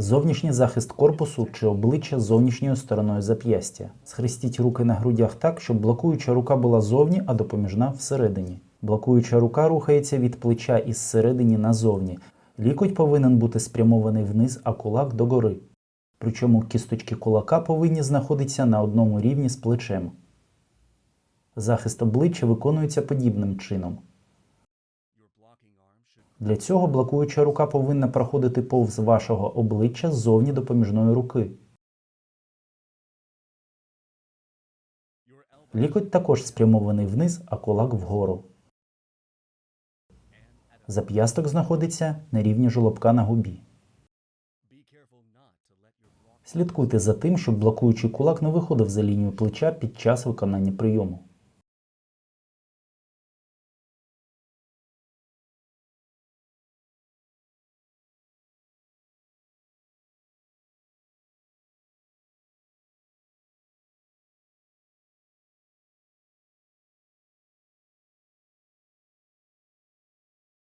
Зовнішній захист корпусу чи обличчя зовнішньою стороною зап'ястя. Схрестіть руки на грудях так, щоб блокуюча рука була зовні, а допоміжна всередині. Блокуюча рука рухається від плеча із середині назовні. Лікоть повинен бути спрямований вниз, а кулак догори. Причому кісточки кулака повинні знаходитися на одному рівні з плечем. Захист обличчя виконується подібним чином. Для цього блокуюча рука повинна проходити повз вашого обличчя ззовні допоміжної руки. Лікоть також спрямований вниз, а кулак вгору. Зап'ясток знаходиться на рівні жолобка на губі. Слідкуйте за тим, щоб блокуючий кулак не виходив за лінію плеча під час виконання прийому.